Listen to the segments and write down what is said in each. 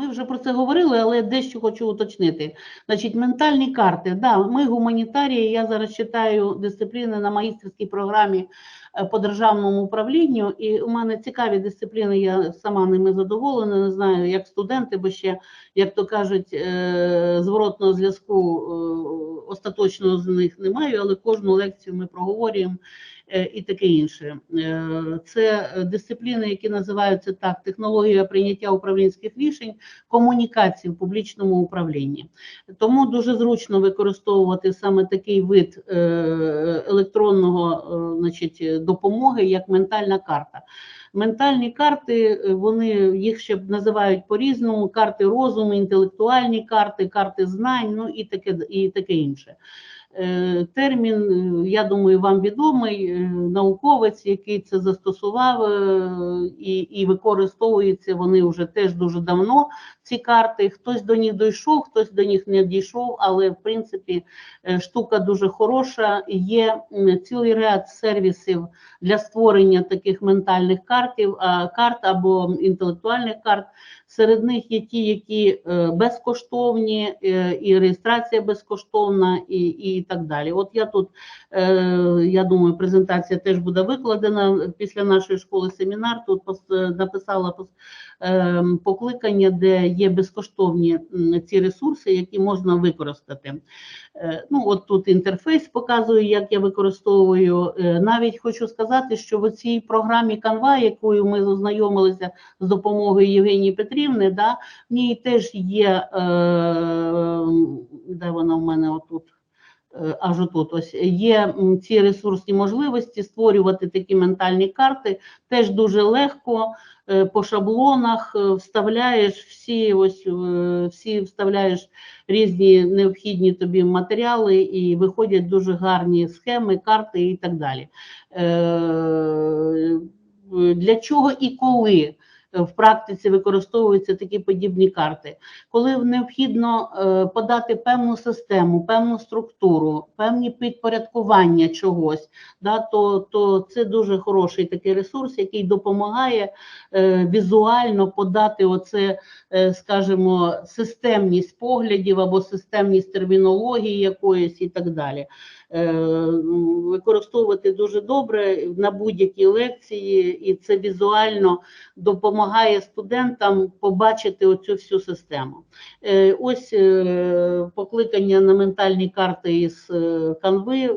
Ми вже про це говорили, але дещо хочу уточнити. Значить, ментальні карти. Да, ми гуманітарії. Я зараз читаю дисципліни на магістерській програмі е, по державному управлінню, і у мене цікаві дисципліни. Я сама ними задоволена. Не знаю, як студенти, бо ще, як то кажуть, е, зворотного зв'язку е, остаточного з них немає, але кожну лекцію ми проговорюємо і таке інше. Е, Це е, дисципліни, які називаються так: технологія прийняття управлінських рішень, комунікації в публічному управлінні. Тому дуже зручно використовувати саме такий вид е, електронного е, значить, допомоги, як ментальна карта. Ментальні карти, е, вони їх ще називають по-різному: карти розуму, інтелектуальні карти, карти знань, ну і таке, і таке інше. Е, Термін, е, я думаю, вам відомий, е, науковець, який це застосував, і, і використовуються вони вже теж дуже давно. Ці карти. Хтось до них дійшов, хтось до них не дійшов, але в принципі штука дуже хороша. Є цілий ряд сервісів для створення таких ментальних картів, карт або інтелектуальних карт. Серед них є ті, які е, безкоштовні, е, і реєстрація безкоштовна, і, і так далі. От я тут, е, я думаю, презентація теж буде викладена після нашої школи семінар. Тут написала покликання, де є безкоштовні ці ресурси, які можна використати. Ну, от тут інтерфейс показує, як я використовую. Навіть хочу сказати, що в цій програмі Canva, якою ми ознайомилися з допомогою Євгенії Петрівни, да, в ній теж є, е, де вона в мене отут. Е, Аж отут ось є ці ресурсні можливості створювати такі ментальні карти. Теж дуже легко е, по шаблонах е, вставляєш всі, ось всі вставляєш різні необхідні тобі матеріали, і виходять дуже гарні схеми, карти і так далі. Для чого і коли в практиці використовуються такі подібні карти? Коли необхідно е, подати певну систему, певну структуру, певні підпорядкування чогось, да, то, то це дуже хороший такий ресурс, який допомагає е, візуально подати оце, е, скажімо, системність поглядів або системність термінології якоїсь і так далі. Е, використовувати дуже добре на будь-які лекції, і це візуально допомагає студентам побачити оцю всю систему. Е, Ось е, покликання на ментальні карти із канви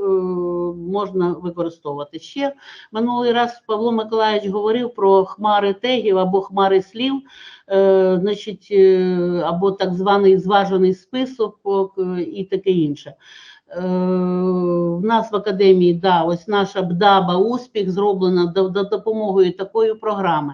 можна використовувати. Ще минулий раз Павло Миколаївич говорив про хмари тегів або хмари слів, значить, або так званий зважений список і таке інше. Е, В нас в академії да, ось наша БДАБА успіх зроблена за до допомогою такої програми.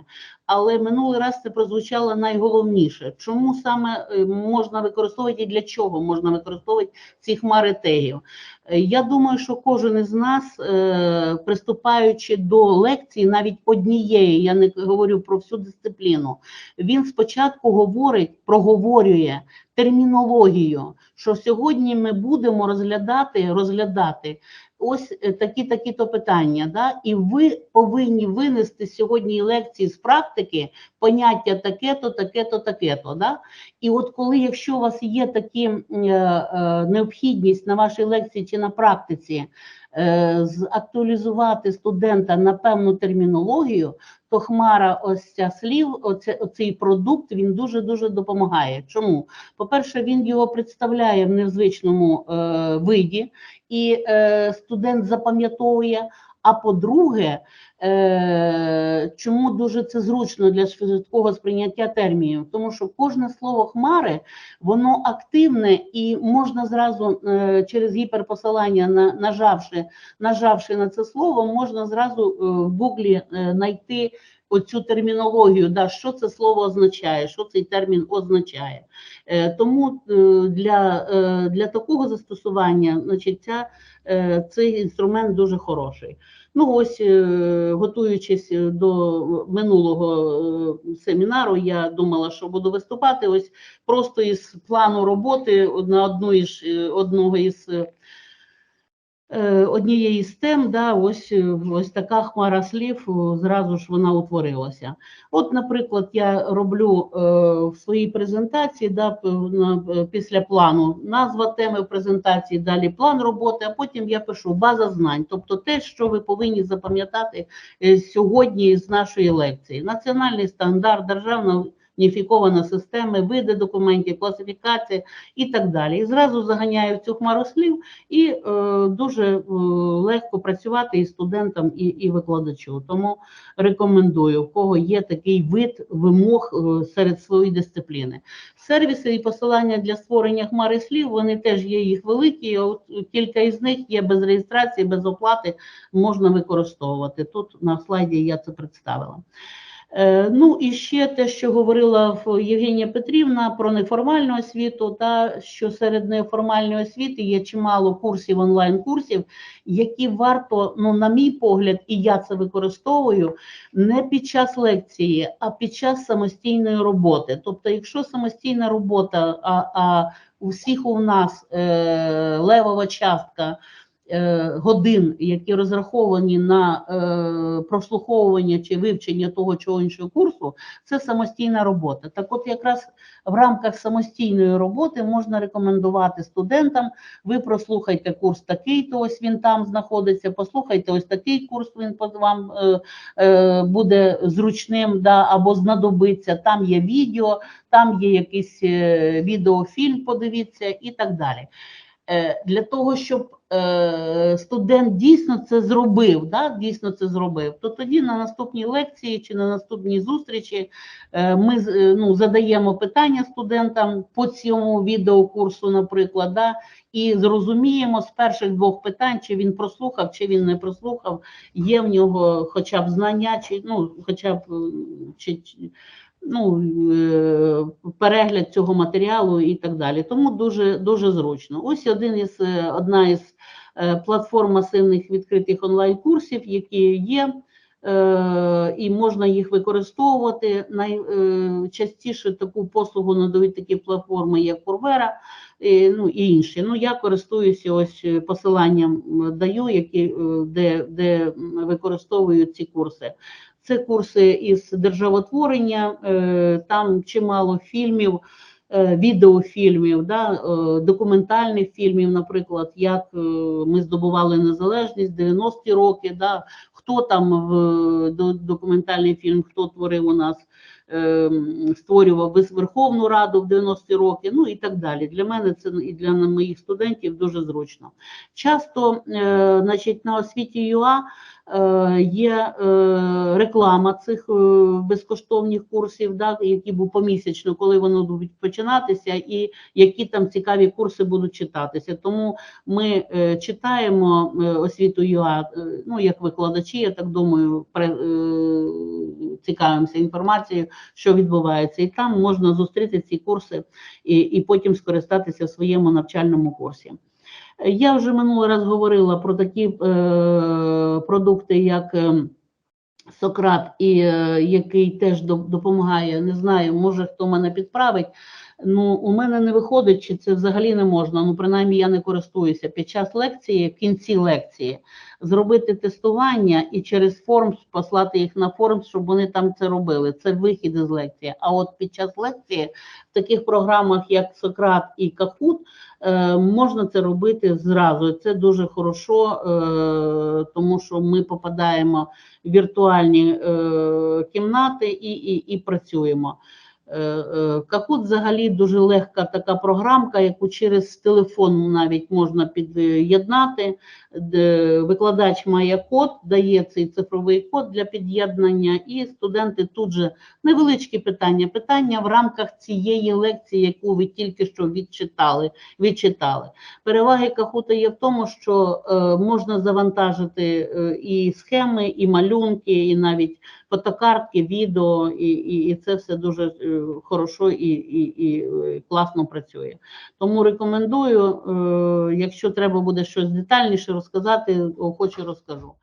Але минулий раз це прозвучало найголовніше. Чому саме е, можна використовувати і для чого можна використовувати ці хмари тегів? Е, Я думаю, що кожен із нас, е, приступаючи до лекції, навіть однієї, я не говорю про всю дисципліну, він спочатку говорить, проговорює термінологію, що сьогодні ми будемо розглядати, розглядати ось е, такі такі то питання. Да? І ви повинні винести сьогодні лекції з практики поняття таке-то, таке-то, таке-то. Да? І от коли, якщо у вас є такі е, е, необхідність на вашій лекції чи на практиці е, актуалізувати студента на певну термінологію, то хмара ось ця слів, оце, оцей продукт, він дуже-дуже допомагає. Чому? По-перше, він його представляє в незвичному е, виді, і е, студент запам'ятовує. А по-друге, е, чому дуже це зручно для швидкого сприйняття термінів? Тому що кожне слово хмари, воно активне і можна зразу е, через гіперпосилання, на, нажавши, нажавши на це слово, можна зразу е, в гуглі е, знайти оцю термінологію, да, що це слово означає, що цей термін означає. Е, тому е, для, е, для такого застосування значить, ця, е, цей інструмент дуже хороший. Ну ось, е, готуючись до минулого е, семінару, я думала, що буду виступати. Ось просто із плану роботи на одну із е, одного із е, е, однієї з тем, да, ось, е, ось така хмара слів, зразу ж вона утворилася. От, наприклад, я роблю е, в своїй презентації да, е, після плану назва теми презентації, далі план роботи, а потім я пишу база знань, тобто те, що ви повинні запам'ятати е, сьогодні з нашої лекції. Національний стандарт, державна уніфікована система, види документів, класифікація і так далі. І зразу заганяю в цю хмару слів і е, дуже е, легко працювати і студентам, і, і викладачу. Тому рекомендую, в кого є такий вид вимог е, серед своєї дисципліни. Сервіси і посилання для створення хмари слів, вони теж є їх великі. От кілька із них є без реєстрації, без оплати, можна використовувати. Тут на слайді я це представила. Е, Ну і ще те, що говорила Євгенія Петрівна про неформальну освіту, та що серед неформальної освіти є чимало курсів, онлайн-курсів, які варто, ну, на мій погляд, і я це використовую, не під час лекції, а під час самостійної роботи. Тобто, якщо самостійна робота, а, а у всіх у нас е, левова частка годин, які розраховані на е, прослуховування чи вивчення того чи іншого курсу, це самостійна робота. Так от якраз в рамках самостійної роботи можна рекомендувати студентам, ви прослухайте курс такий, то ось він там знаходиться, послухайте ось такий курс, він вам е, е, буде зручним да, або знадобиться, там є відео, там є якийсь е, відеофільм, подивіться і так далі. Е, Для того, щоб е, студент дійсно це зробив, да, дійсно це зробив, то тоді на наступній лекції чи на наступній зустрічі е, ми ну, задаємо питання студентам по цьому відеокурсу, наприклад, да, і зрозуміємо з перших двох питань, чи він прослухав, чи він не прослухав, є в нього хоча б знання, чи ну, хоча б чи- ну, е, перегляд цього матеріалу і так далі. Тому дуже, дуже зручно. Ось один із, е, одна із е, платформ масивних відкритих онлайн-курсів, які є, і можна їх використовувати. Найчастіше таку послугу надають такі платформи, як і, ну, і інші. Ну, я користуюся ось посиланням даю, які, де, де м, використовую ці курси. Це курси із державотворення, е, там чимало фільмів, е, відеофільмів, да, е, документальних фільмів, наприклад, як ми здобували незалежність 90-ті роки, да, хто там в документальний фільм, хто творив у нас, створював Верховну Раду в 90-ті роки, ну і так далі. Для мене це і для моїх студентів дуже зручно. Часто, значить, на освіті ЮА є е, реклама цих е, безкоштовних курсів, які будуть помісячно, коли вони будуть починатися, і які там цікаві курси будуть читатися. Тому ми е, читаємо е, освіту ЮА, е, ну як викладачі, я так думаю, е, цікавимося інформацією, що відбувається, і там можна зустріти ці курси і потім скористатися в своєму навчальному курсі. Я вже минулий раз говорила про такі е, продукти, як е, Сократ, і е, який теж допомагає. Не знаю, може хто мене підправить. Ну, у мене не виходить, чи це взагалі не можна. Ну, принаймні, я не користуюся під час лекції, в кінці лекції, зробити тестування і через форм послати їх на форм, щоб вони там це робили. Це вихід із лекції. А от під час лекції в таких програмах, як Сократ і Кахут, е, можна це робити зразу. Це дуже хорошо, е, тому що ми попадаємо в віртуальні е, кімнати і, і, і працюємо. Е, е, Кахут взагалі дуже легка така програмка, яку через телефон навіть можна під'єднати. Викладач має код, дає цей цифровий код для під'єднання, і студенти тут же невеличкі питання. Питання в рамках цієї лекції, яку ви тільки що відчитали. відчитали. Переваги Кахута є в тому, що е, можна завантажити і схеми, і малюнки, і навіть фотокартки, відео, і, і, і це все дуже е, хорошо і, і, і е, класно працює. Тому рекомендую, е, якщо треба буде щось детальніше розказати, охоче розкажу.